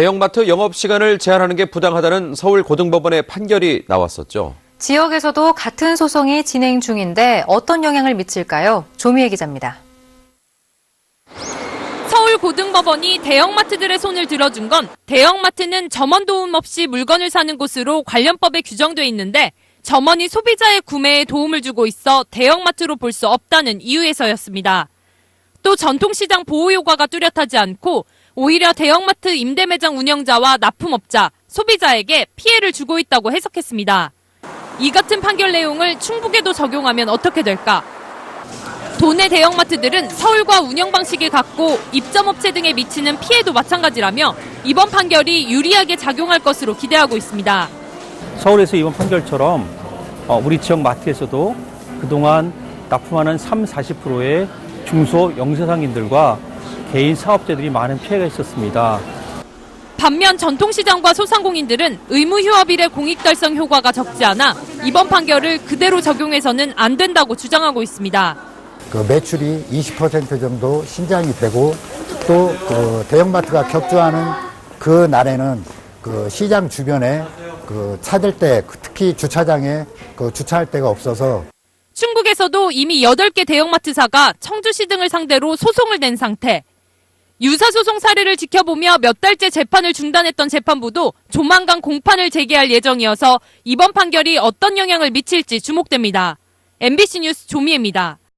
대형마트 영업시간을 제한하는 게 부당하다는 서울 고등법원의 판결이 나왔었죠. 지역에서도 같은 소송이 진행 중인데 어떤 영향을 미칠까요? 조미애 기자입니다. 서울 고등법원이 대형마트들의 손을 들어준 건 대형마트는 점원 도움 없이 물건을 사는 곳으로 관련법에 규정돼 있는데 점원이 소비자의 구매에 도움을 주고 있어 대형마트로 볼 수 없다는 이유에서였습니다. 또 전통시장 보호 효과가 뚜렷하지 않고 오히려 대형마트 임대 매장 운영자와 납품업자, 소비자에게 피해를 주고 있다고 해석했습니다. 이 같은 판결 내용을 충북에도 적용하면 어떻게 될까? 도내 대형마트들은 서울과 운영 방식이 같고 입점업체 등에 미치는 피해도 마찬가지라며 이번 판결이 유리하게 작용할 것으로 기대하고 있습니다. 서울에서 이번 판결처럼 어, 우리 지역 마트에서도 그동안 납품하는 3, 40%의 중소 영세상인들과 개인 사업자들이 많은 피해가 있었습니다. 반면 전통시장과 소상공인들은 의무휴업일의 공익 달성 효과가 적지 않아 이번 판결을 그대로 적용해서는 안 된다고 주장하고 있습니다. 그 매출이 20% 정도 신장이 되고 또 그 대형마트가 격주하는 그 날에는 그 시장 주변에 그 찾을 때 특히 주차장에 그 주차할 데가 없어서 충북에서도 이미 8개 대형마트사가 청주시 등을 상대로 소송을 낸 상태. 유사소송 사례를 지켜보며 몇 달째 재판을 중단했던 재판부도 조만간 공판을 재개할 예정이어서 이번 판결이 어떤 영향을 미칠지 주목됩니다. MBC 뉴스 조미애입니다.